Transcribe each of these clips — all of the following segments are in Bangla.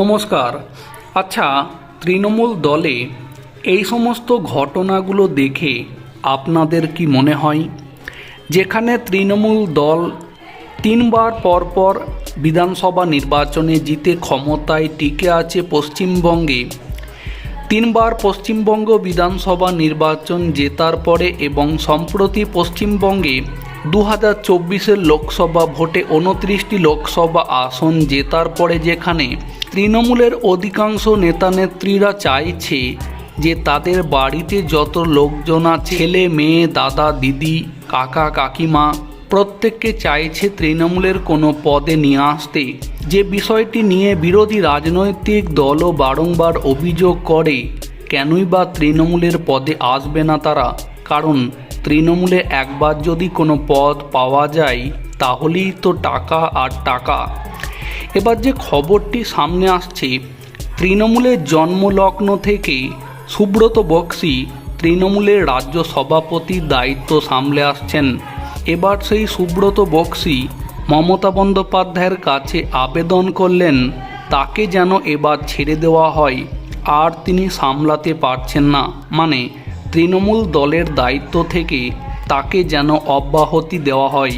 নমস্কার। আচ্ছা তৃণমূল দলে এই সমস্ত ঘটনাগুলো দেখে আপনাদের কি মনে হয়? যেখানে তৃণমূল দল তিনবার পরপর বিধানসভা নির্বাচনে জিতে ক্ষমতায় টিকে আছে পশ্চিমবঙ্গে, তিনবার পশ্চিমবঙ্গ বিধানসভা নির্বাচন জেতার পরে এবং সম্প্রতি পশ্চিমবঙ্গে দু হাজার চব্বিশের লোকসভা ভোটে উনত্রিশটি লোকসভা আসন জেতার পরে যেখানে তৃণমূলের অধিকাংশ নেতানেত্রীরা চাইছে যে তাদের বাড়িতে যত লোকজন ছেলে, মেয়ে, দাদা, দিদি, কাকা, কাকিমা, প্রত্যেককে চাইছে তৃণমূলের কোনো পদে নিয়ে আসতে। যে বিষয়টি নিয়ে বিরোধী রাজনৈতিক দলও বারংবার অভিযোগ করে, কেনই বা তৃণমূলের পদে আসবে না তারা? কারণ তৃণমূলে একবার যদি কোনো পদ পাওয়া যায়, তাহলেই তো টাকা আর টাকা। এবার যে খবরটি সামনে আসছে তৃণমূলের জন্মলগ্ন থেকে সুব্রত বক্সি তৃণমূলের রাজ্য সভাপতির দায়িত্ব সামলে আসছেন। এবার সেই সুব্রত বক্সি মমতা বন্দ্যোপাধ্যায়ের কাছে আবেদন করলেন, তাকে যেন এবার ছেড়ে দেওয়া হয়, আর তিনি সামলাতে পারছেন না। মানে তৃণমূল দলের দায়িত্ব থেকে তাকে যেন অব্যাহতি দেওয়া হয়।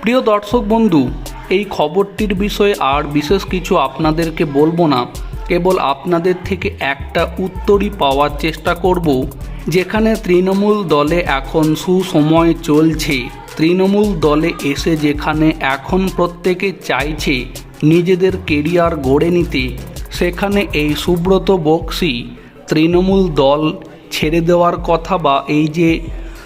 প্রিয় দর্শক বন্ধু, এই খবরটির বিষয়ে আর বিশেষ কিছু আপনাদেরকে বলব না। কেবল আপনাদের থেকে একটা উত্তরই পাওয়ার চেষ্টা করব, যেখানে তৃণমূল দলে এখন সুসময় চলছে। তৃণমূল দলে এসে যেখানে এখন প্রত্যেকে চাইছে নিজেদের কেরিয়ার গড়ে নিতে, সেখানে এই সুব্রত বক্সি তৃণমূল দল ছেড়ে দেওয়ার কথা বা এই যে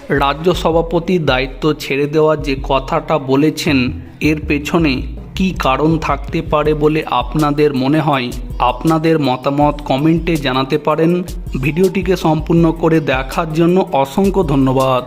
রাজ্য সভাপতির দায়িত্ব ছেড়ে দেওয়ার যে কথাটা বলেছেন, এর পেছনে কি কারণ থাকতে পারে বলে আপনাদের মনে হয়? আপনাদের মতামত কমেন্টে জানাতে পারেন। ভিডিওটিকে সম্পূর্ণ করে দেখার জন্য অসংখ্য ধন্যবাদ।